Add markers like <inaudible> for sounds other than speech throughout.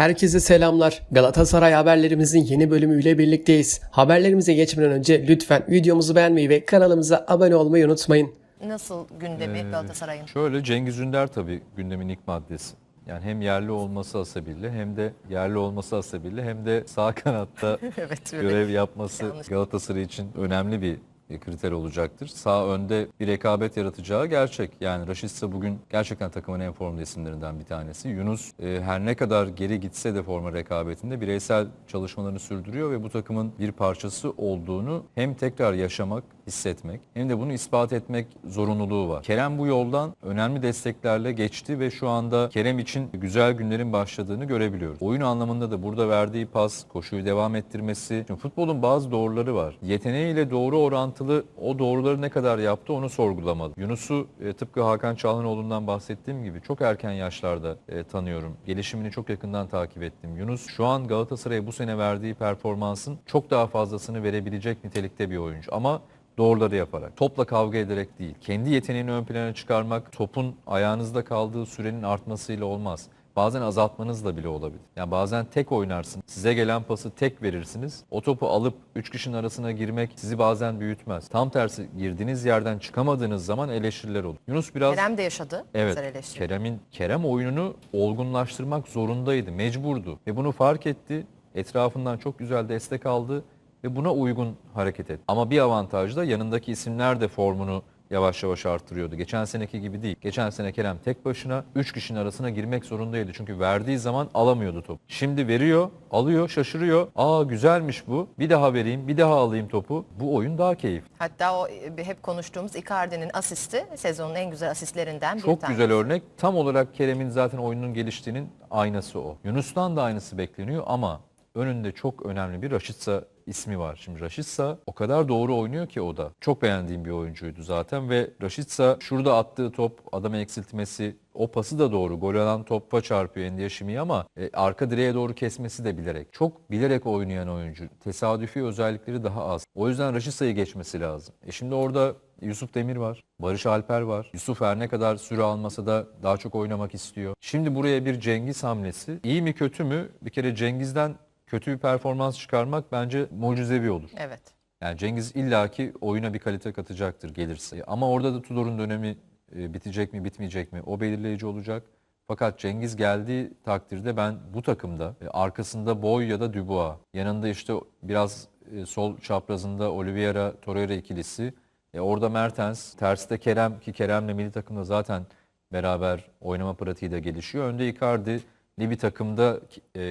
Herkese selamlar. Galatasaray haberlerimizin yeni bölümüyle birlikteyiz. Haberlerimize geçmeden önce lütfen videomuzu beğenmeyi ve kanalımıza abone olmayı unutmayın. Nasıl gündemi Ee, Galatasaray'ın? Şöyle Cengiz Ünder tabii gündemin ilk maddesi. Yani hem yerli olması hasebiyle hem de yerli olması hasebiyle hem de sağ kanatta <laughs> evet görev yapması Yanlış. Galatasaray için önemli bir kriter olacaktır. Sağ önde bir rekabet yaratacağı gerçek. Yani Raşitsa bugün gerçekten takımın en formda isimlerinden bir tanesi. Yunus e, her ne kadar geri gitse de forma rekabetinde bireysel çalışmalarını sürdürüyor ve bu takımın bir parçası olduğunu hem tekrar yaşamak, hissetmek hem de bunu ispat etmek zorunluluğu var. Kerem bu yoldan önemli desteklerle geçti ve şu anda Kerem için güzel günlerin başladığını görebiliyoruz. Oyun anlamında da burada verdiği pas, koşuyu devam ettirmesi. Şimdi futbolun bazı doğruları var. Yeteneğiyle doğru orantılı o doğruları ne kadar yaptı onu sorgulamalı. Yunus'u e, tıpkı Hakan Çalhanoğlu'ndan bahsettiğim gibi çok erken yaşlarda e, tanıyorum. Gelişimini çok yakından takip ettim. Yunus şu an Galatasaray'a bu sene verdiği performansın çok daha fazlasını verebilecek nitelikte bir oyuncu. Ama doğruları yaparak, topla kavga ederek değil, kendi yeteneğini ön plana çıkarmak, topun ayağınızda kaldığı sürenin artmasıyla olmaz. Bazen azaltmanızla bile olabilir. Yani bazen tek oynarsın. Size gelen pası tek verirsiniz. O topu alıp 3 kişinin arasına girmek sizi bazen büyütmez. Tam tersi girdiğiniz yerden çıkamadığınız zaman eleştiriler olur. Yunus biraz Kerem de yaşadı. Evet. Kerem'in Kerem oyununu olgunlaştırmak zorundaydı, mecburdu ve bunu fark etti. Etrafından çok güzel destek aldı ve buna uygun hareket etti. Ama bir avantaj da yanındaki isimler de formunu yavaş yavaş arttırıyordu. Geçen seneki gibi değil. Geçen sene Kerem tek başına 3 kişinin arasına girmek zorundaydı. Çünkü verdiği zaman alamıyordu topu. Şimdi veriyor, alıyor, şaşırıyor. Aa güzelmiş bu. Bir daha vereyim, bir daha alayım topu. Bu oyun daha keyifli. Hatta o e, hep konuştuğumuz Icardi'nin asisti sezonun en güzel asistlerinden bir Çok tanesi. güzel örnek. Tam olarak Kerem'in zaten oyunun geliştiğinin aynası o. Yunus'tan da aynısı bekleniyor ama önünde çok önemli bir Raşitsa ismi var. Şimdi Raşitsa o kadar doğru oynuyor ki o da. Çok beğendiğim bir oyuncuydu zaten ve Raşitsa şurada attığı top adamı eksiltmesi o pası da doğru. Gol alan topa çarpıyor Endiaşimi ama e, arka direğe doğru kesmesi de bilerek. Çok bilerek oynayan oyuncu. Tesadüfi özellikleri daha az. O yüzden Raşitsa'yı geçmesi lazım. E şimdi orada Yusuf Demir var. Barış Alper var. Yusuf her ne kadar süre almasa da daha çok oynamak istiyor. Şimdi buraya bir Cengiz hamlesi. İyi mi kötü mü? Bir kere Cengiz'den kötü bir performans çıkarmak bence mucizevi olur. Evet. Yani Cengiz illaki oyuna bir kalite katacaktır gelirse. Ama orada da Tudor'un dönemi e, bitecek mi bitmeyecek mi o belirleyici olacak. Fakat Cengiz geldiği takdirde ben bu takımda e, arkasında Boy ya da Dubois, yanında işte biraz e, sol çaprazında Oliveira Torreira ikilisi, e, orada Mertens, terste Kerem ki Kerem'le milli takımda zaten beraber oynama pratiği de gelişiyor. Önde Icardi'li bir takımda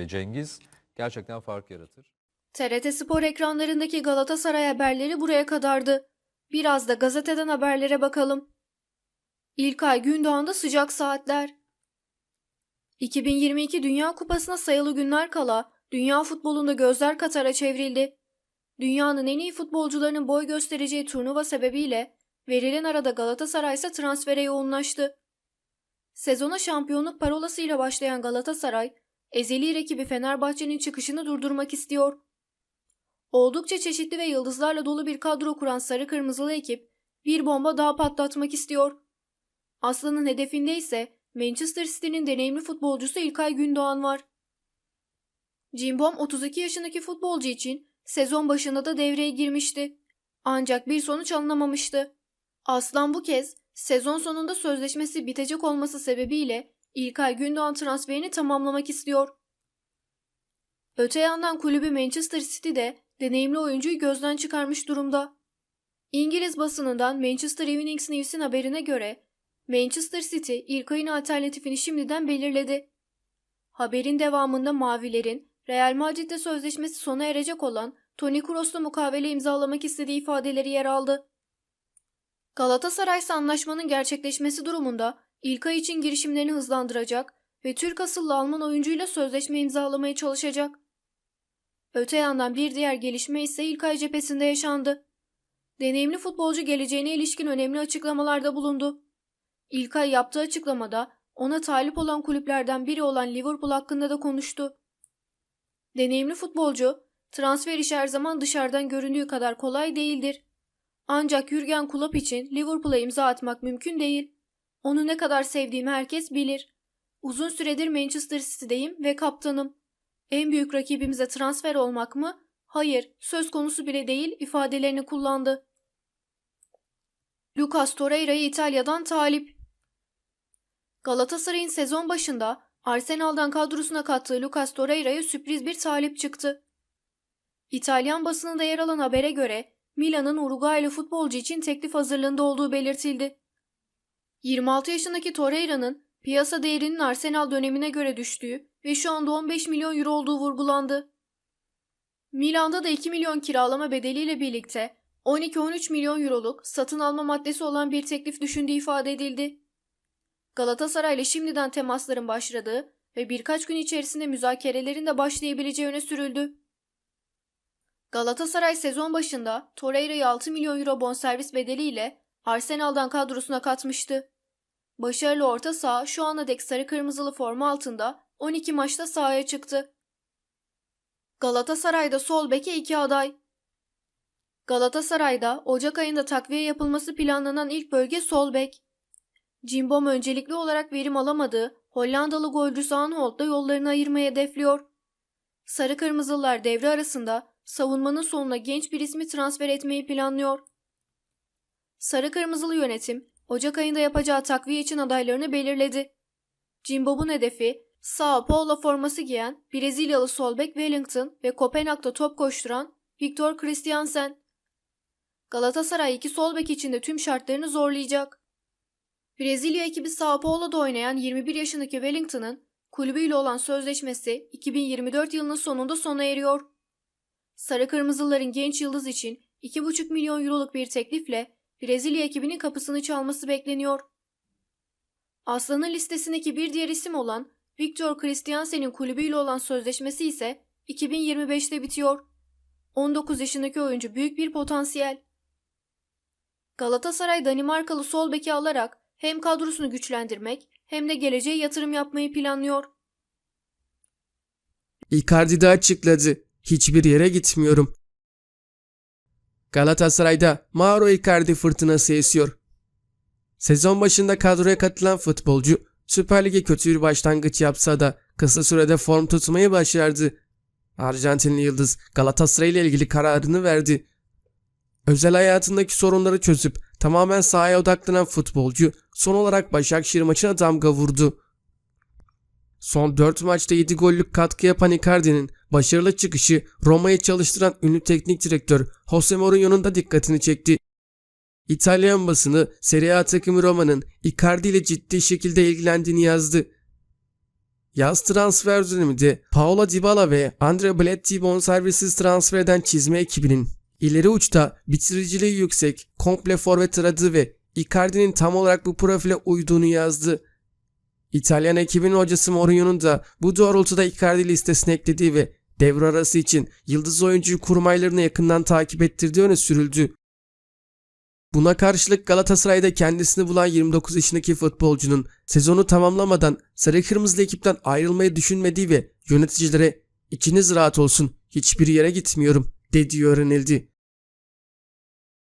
Cengiz gerçekten fark yaratır. TRT Spor ekranlarındaki Galatasaray haberleri buraya kadardı. Biraz da gazeteden haberlere bakalım. İlkay Gündoğan'da sıcak saatler. 2022 Dünya Kupası'na sayılı günler kala dünya futbolunda gözler Katar'a çevrildi. Dünyanın en iyi futbolcularının boy göstereceği turnuva sebebiyle verilen arada Galatasaray ise transfere yoğunlaştı. Sezona şampiyonluk parolasıyla başlayan Galatasaray, ezeli rakibi Fenerbahçe'nin çıkışını durdurmak istiyor. Oldukça çeşitli ve yıldızlarla dolu bir kadro kuran sarı kırmızılı ekip bir bomba daha patlatmak istiyor. Aslan'ın hedefinde ise Manchester City'nin deneyimli futbolcusu İlkay Gündoğan var. Cimbom 32 yaşındaki futbolcu için sezon başında da devreye girmişti. Ancak bir sonuç alınamamıştı. Aslan bu kez sezon sonunda sözleşmesi bitecek olması sebebiyle İlkay Gündoğan transferini tamamlamak istiyor. Öte yandan kulübü Manchester City de deneyimli oyuncuyu gözden çıkarmış durumda. İngiliz basınından Manchester Evening News'in haberine göre Manchester City İlkay'ın alternatifini şimdiden belirledi. Haberin devamında Mavilerin Real Madrid'de sözleşmesi sona erecek olan Toni Kroos'la mukavele imzalamak istediği ifadeleri yer aldı. Galatasaray ise anlaşmanın gerçekleşmesi durumunda İlkay için girişimlerini hızlandıracak ve Türk asıllı Alman oyuncuyla sözleşme imzalamaya çalışacak. Öte yandan bir diğer gelişme ise İlkay cephesinde yaşandı. Deneyimli futbolcu geleceğine ilişkin önemli açıklamalarda bulundu. İlkay yaptığı açıklamada ona talip olan kulüplerden biri olan Liverpool hakkında da konuştu. Deneyimli futbolcu, transfer işi her zaman dışarıdan göründüğü kadar kolay değildir. Ancak Jürgen Klopp için Liverpool'a imza atmak mümkün değil. Onu ne kadar sevdiğimi herkes bilir. Uzun süredir Manchester City'deyim ve kaptanım. En büyük rakibimize transfer olmak mı? Hayır, söz konusu bile değil ifadelerini kullandı. Lucas Torreira'yı İtalya'dan talip. Galatasaray'ın sezon başında Arsenal'dan kadrosuna kattığı Lucas Torreira'ya sürpriz bir talip çıktı. İtalyan basınında yer alan habere göre Milan'ın Uruguaylı futbolcu için teklif hazırlığında olduğu belirtildi. 26 yaşındaki Torreira'nın piyasa değerinin Arsenal dönemine göre düştüğü ve şu anda 15 milyon euro olduğu vurgulandı. Milan'da da 2 milyon kiralama bedeliyle birlikte 12-13 milyon euroluk satın alma maddesi olan bir teklif düşündüğü ifade edildi. Galatasaray'la şimdiden temasların başladığı ve birkaç gün içerisinde müzakerelerin de başlayabileceği öne sürüldü. Galatasaray sezon başında Torreira'yı 6 milyon euro bonservis bedeliyle Arsenal'dan kadrosuna katmıştı. Başarılı orta saha şu ana dek sarı kırmızılı forma altında 12 maçta sahaya çıktı. Galatasaray'da sol beke iki aday. Galatasaray'da Ocak ayında takviye yapılması planlanan ilk bölge sol bek. Cimbom öncelikli olarak verim alamadığı Hollandalı golcü Zaanholt da yollarını ayırmayı hedefliyor. Sarı Kırmızılar devre arasında savunmanın sonuna genç bir ismi transfer etmeyi planlıyor. Sarı Kırmızılı yönetim Ocak ayında yapacağı takviye için adaylarını belirledi. Cimbom'un hedefi Sao Paulo forması giyen Brezilyalı sol bek Wellington ve Kopenhag'da top koşturan Victor Christiansen. Galatasaray iki sol bek için de tüm şartlarını zorlayacak. Brezilya ekibi Sao Paulo'da oynayan 21 yaşındaki Wellington'ın kulübüyle olan sözleşmesi 2024 yılının sonunda sona eriyor. Sarı Kırmızıların genç yıldız için 2,5 milyon euroluk bir teklifle Brezilya ekibinin kapısını çalması bekleniyor. Aslan'ın listesindeki bir diğer isim olan Victor Christiansen'in kulübüyle olan sözleşmesi ise 2025'te bitiyor. 19 yaşındaki oyuncu büyük bir potansiyel. Galatasaray Danimarkalı sol beki alarak hem kadrosunu güçlendirmek hem de geleceğe yatırım yapmayı planlıyor. Icardi de açıkladı. Hiçbir yere gitmiyorum. Galatasaray'da Mauro Icardi fırtınası esiyor. Sezon başında kadroya katılan futbolcu Süper Lig'e kötü bir başlangıç yapsa da kısa sürede form tutmayı başardı. Arjantinli Yıldız Galatasaray ile ilgili kararını verdi. Özel hayatındaki sorunları çözüp tamamen sahaya odaklanan futbolcu son olarak Başakşehir maçına damga vurdu. Son 4 maçta 7 gollük katkı yapan Icardi'nin başarılı çıkışı Roma'yı çalıştıran ünlü teknik direktör Jose Mourinho'nun da dikkatini çekti. İtalyan basını Serie A takımı Roma'nın Icardi ile ciddi şekilde ilgilendiğini yazdı. Yaz transfer döneminde Paolo Dybala ve Andre Bletti bonservisiz transfer eden çizme ekibinin ileri uçta bitiriciliği yüksek, komple forvet aradığı ve Icardi'nin tam olarak bu profile uyduğunu yazdı. İtalyan ekibinin hocası Mourinho'nun da bu doğrultuda Icardi listesine eklediği ve devre arası için yıldız oyuncuyu kurmaylarını yakından takip ettirdiği öne sürüldü. Buna karşılık Galatasaray'da kendisini bulan 29 yaşındaki futbolcunun sezonu tamamlamadan sarı kırmızılı ekipten ayrılmayı düşünmediği ve yöneticilere içiniz rahat olsun hiçbir yere gitmiyorum dediği öğrenildi.